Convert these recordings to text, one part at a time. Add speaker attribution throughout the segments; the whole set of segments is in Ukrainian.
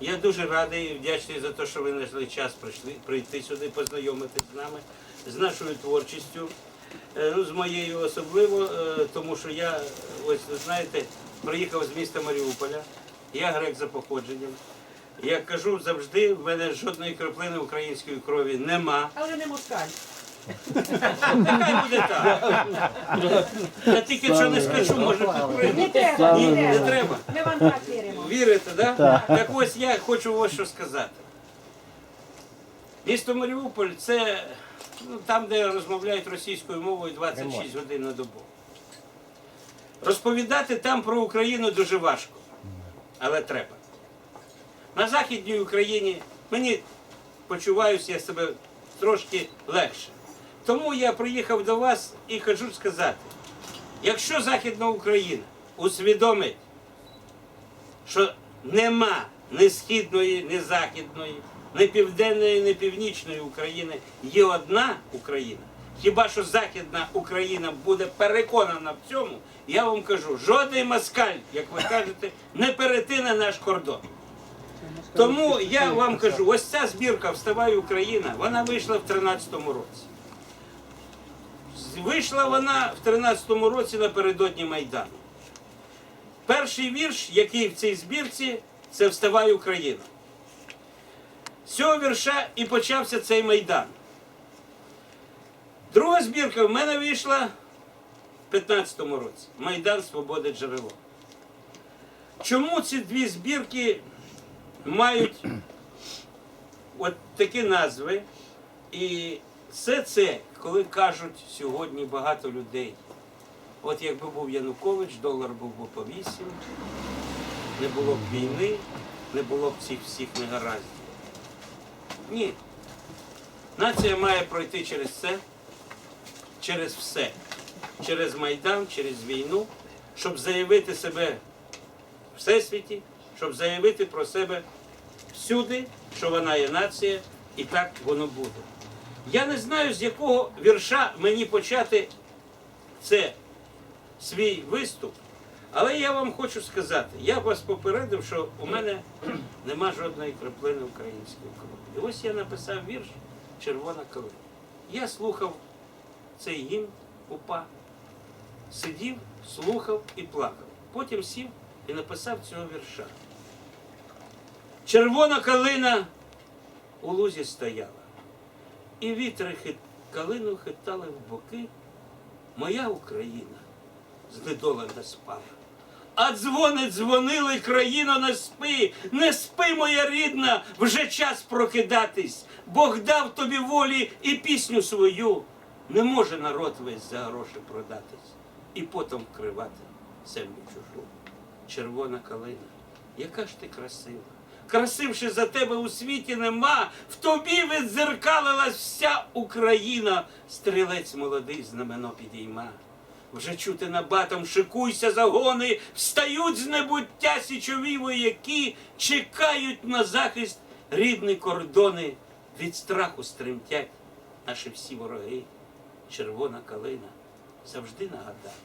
Speaker 1: Я дуже радий і вдячний за те, що ви знайшли час прийшли, прийти сюди, познайомитися з нами, з нашою творчістю. Е, Ну, з моєю особливо, е, тому що я, ось ви знаєте, приїхав з міста Маріуполя. Я грек за походженням. Я кажу завжди, в мене жодної краплини української крові нема.
Speaker 2: Але не москаль.
Speaker 1: Нехай буде так. Я тільки що не скажу, може
Speaker 2: Не
Speaker 1: прийде.
Speaker 2: треба, не
Speaker 1: не
Speaker 2: треба. Так.
Speaker 1: Вірите, да? так? ось я хочу ось що сказати. Місто Маріуполь це ну, там, де розмовляють російською мовою 26 годин на добу. Розповідати там про Україну дуже важко, але треба. На Західній Україні мені почуваюся я себе трошки легше. Тому я приїхав до вас і хочу сказати, якщо Західна Україна усвідомить, що нема ні східної, ні західної, ні південної, ні північної України. Є одна Україна. Хіба що Західна Україна буде переконана в цьому, я вам кажу, жодний москаль, як ви кажете, не перетине наш кордон. Тому я вам кажу, ось ця збірка Вставай Україна, вона вийшла в 13-му році. Вийшла вона в 13-му році напередодні Майдану. Перший вірш, який в цій збірці, це Вставай Україна. З цього вірша і почався цей Майдан. Друга збірка в мене вийшла в 15-му році. Майдан Свободи Джерело. Чому ці дві збірки мають от такі назви? І все це, коли кажуть сьогодні багато людей. От якби був Янукович, долар був би по 8, не було б війни, не було б цих всіх негараздів. Ні. Нація має пройти через це, через все, через Майдан, через війну, щоб заявити себе в всесвіті, щоб заявити про себе всюди, що вона є нація, і так воно буде. Я не знаю, з якого вірша мені почати це свій виступ, але я вам хочу сказати, я вас попередив, що у мене нема жодної краплини української крові. І ось я написав вірш Червона калина. Я слухав цей гімн УПА, сидів, слухав і плакав. Потім сів і написав цього вірша. Червона калина у лузі стояла, і вітри хит... калину хитали в боки. Моя Україна знедола не спала. А дзвони дзвонили, країно, не спи, не спи, моя рідна, вже час прокидатись. Бог дав тобі волі і пісню свою. Не може народ весь за гроші продатись і потім вкривати землю чужу. Червона калина, яка ж ти красива. Красивши за тебе у світі нема, в тобі відзеркалилась вся Україна, стрілець молодий знамено підійма. Вже чути набатом, шикуйся загони, встають з небуття січові вояки, чекають на захист рідні кордони, від страху стремтять наші всі вороги. Червона калина завжди нагадає,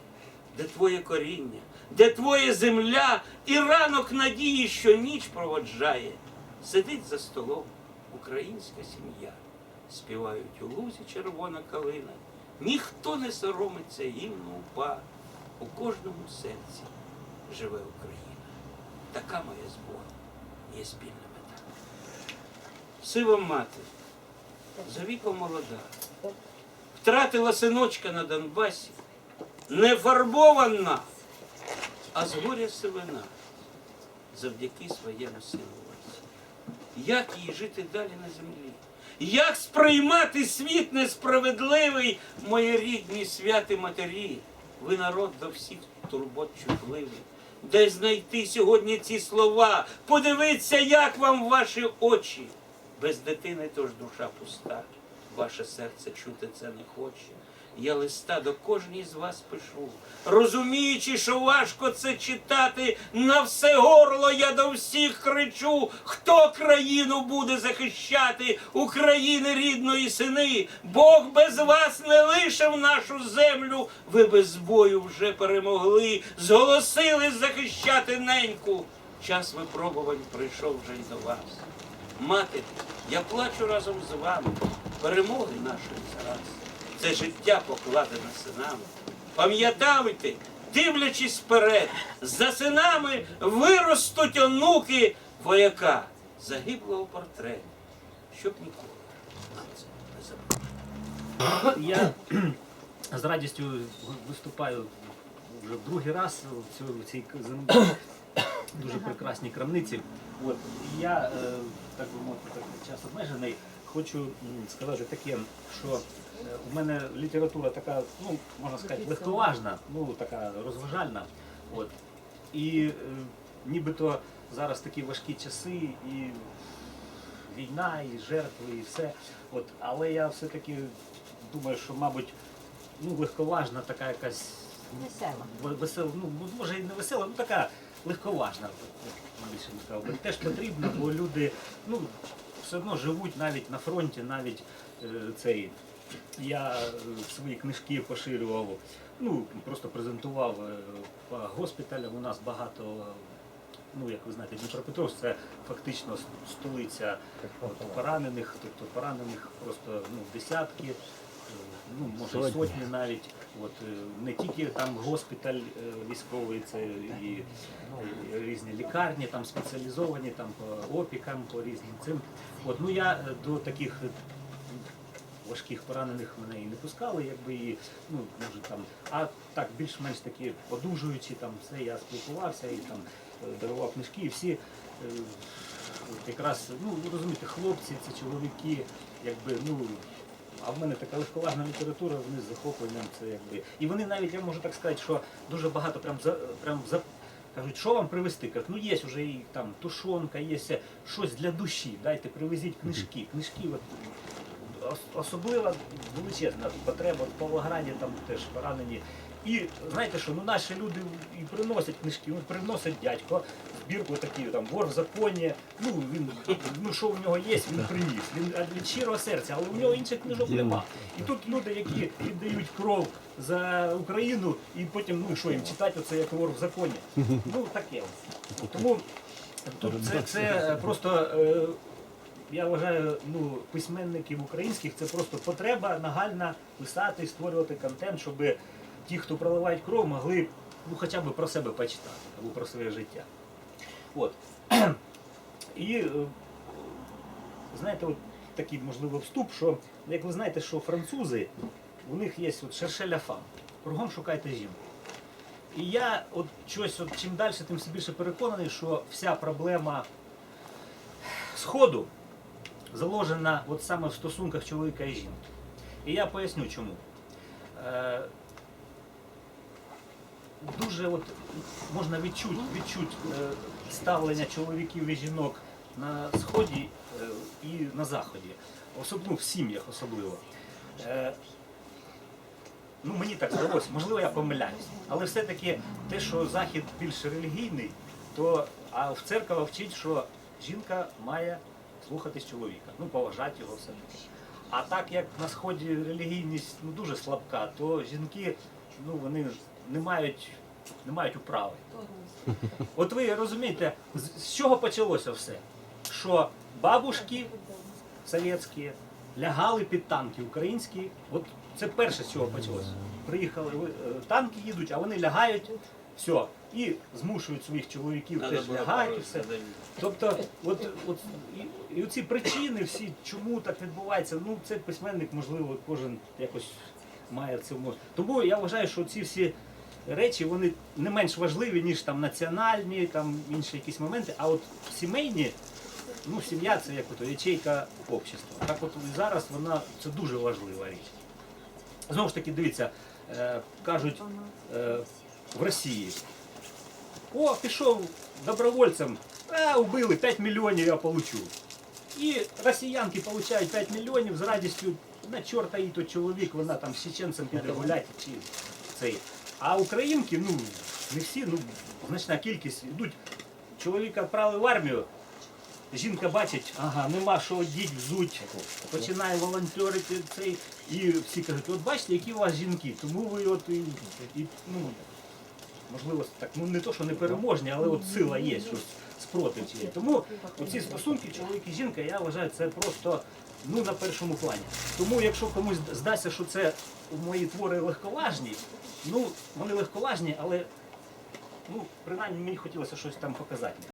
Speaker 1: де твоє коріння, де твоя земля, і ранок надії, що ніч проводжає. Сидить за столом українська сім'я, співають у лузі червона калина. Ніхто не соромиться гімну упа. У кожному серці живе Україна. Така моя з Богом є спільна мета. Сива мати, за віком молода, втратила синочка на Донбасі, не фарбована, а з горя сивина завдяки своєму сину Як їй жити далі на землі? Як сприймати світ несправедливий, мої рідні святі матері? Ви народ до всіх турбот чутливий. Де знайти сьогодні ці слова? подивиться, як вам ваші очі. Без дитини тож душа пуста, ваше серце чути це не хоче. Я листа до кожній з вас пишу, розуміючи, що важко це читати, на все горло я до всіх кричу, хто країну буде захищати, України рідної сини. Бог без вас не лишив нашу землю. Ви без бою вже перемогли, зголосили захищати неньку. час випробувань прийшов вже й до вас. Матері, я плачу разом з вами. Перемоги нашої зараз. Це життя покладене синами. Пам'ятайте, дивлячись вперед, за синами виростуть онуки вояка, загиблого портрету, щоб ніколи нам це не забути.
Speaker 2: Я з радістю виступаю вже в другий раз в цій дуже прекрасній крамниці. От я, е, так би мовити, час обмежений. Хочу сказати таке, що е, у мене література така, ну можна сказати, легковажна, ну така розважальна. От. І е, нібито зараз такі важкі часи, і війна, і жертви, і все. От, але я все-таки думаю, що, мабуть, ну, легковажна така якась
Speaker 3: Весела.
Speaker 2: весела, ну може і не весела, ну така легковажна, більше не сказав. Теж потрібно, бо люди ну, все одно живуть навіть на фронті, навіть е, цей. Я е, свої книжки поширював, ну просто презентував е, по госпіталям. У нас багато, е, ну як ви знаєте, Дніпропетровськ це фактично столиця от, поранених, тобто поранених просто ну, десятки, е, ну може й сотні навіть. От е, не тільки там госпіталь е, військовий, це і, і різні лікарні, там спеціалізовані, там по опікам, по різним цим. От ну я е, до таких важких поранених мене і не пускали, якби і ну може там, а так більш-менш такі одужуючі, там все я спілкувався і там дарував книжки, і всі. от Якраз, ну розумієте, хлопці, це чоловіки, якби, ну, а в мене така легковажна література, вони з захопленням це якби. І вони навіть, я можу так сказати, що дуже багато прям за прям за кажуть, що вам привезти? Кажуть, ну є вже і там тушонка, є щось для душі. Дайте, привезіть книжки. Книжки, от особлива величезна потреба в Павлограді, там теж поранені. І знаєте що, ну наші люди і приносять книжки, ну приносять дядько, збірку такі, там вор в законі, ну він ну що в нього є, він приніс. Він від щирого серця, але у нього інших книжок нема. І тут люди, які віддають кров за Україну, і потім, ну що їм читати оце як вор в законі. Ну таке. Тому це, це просто. Я вважаю, ну, письменників українських це просто потреба нагальна писати, створювати контент, щоб ті, хто проливають кров, могли ну, хоча б про себе почитати або про своє життя. От. І е, знаєте, от такий можливо вступ, що як ви знаєте, що французи, у них є от шершеля фам. Кругом шукайте жінку. І я от щось, от чим далі, тим все більше переконаний, що вся проблема сходу заложена от саме в стосунках чоловіка і жінки. І я поясню чому. Е, дуже от можна відчути, відчути е, ставлення чоловіків і жінок на сході е, і на заході, особливо в сім'ях особливо. Ну мені так здалося, можливо, я помиляюсь, але все-таки те, що захід більш релігійний, то а в церква вчить, що жінка має слухатись чоловіка, ну поважати його все таки. А так як на сході релігійність ну, дуже слабка, то жінки ну, вони не мають, не мають управи. От ви розумієте, з, чого почалося все? Що бабушки совєтські лягали під танки українські. От це перше, з чого почалося. Приїхали е, танки їдуть, а вони лягають, все, і змушують своїх чоловіків
Speaker 1: Надо
Speaker 2: теж
Speaker 1: було пару
Speaker 2: все. Тобто, от, от і, і ці причини всі, чому так відбувається, ну це письменник, можливо, кожен якось має в цьому. Тому я вважаю, що ці всі речі вони не менш важливі, ніж там національні, там інші якісь моменти. А от сімейні, ну сім'я це як ото ячейка общества. Так от і зараз вона це дуже важлива річ. Знову ж таки, дивіться, е, кажуть е, в Росії. О, пішов добровольцем, а, убили 5 мільйонів я получу. І росіянки получають 5 мільйонів з радістю, на чорта їй то чоловік, вона там з чеченцем піде гуляти чи цей. А українки, ну, не всі, ну, значна кількість йдуть. Чоловіка відправили в армію, жінка бачить, ага, нема що одіть, взуть, починає волонтерити цей. І всі кажуть, от бачите, які у вас жінки, тому ви от і, і ну, можливо, так, ну не то, що не переможні, але от сила є. щось спротив цієї. Тому ці стосунки, чоловік і жінка, я вважаю, це просто ну, на першому плані. Тому якщо комусь здасться, що це мої твори легковажні, ну вони легковажні, але ну, принаймні мені хотілося щось там показати.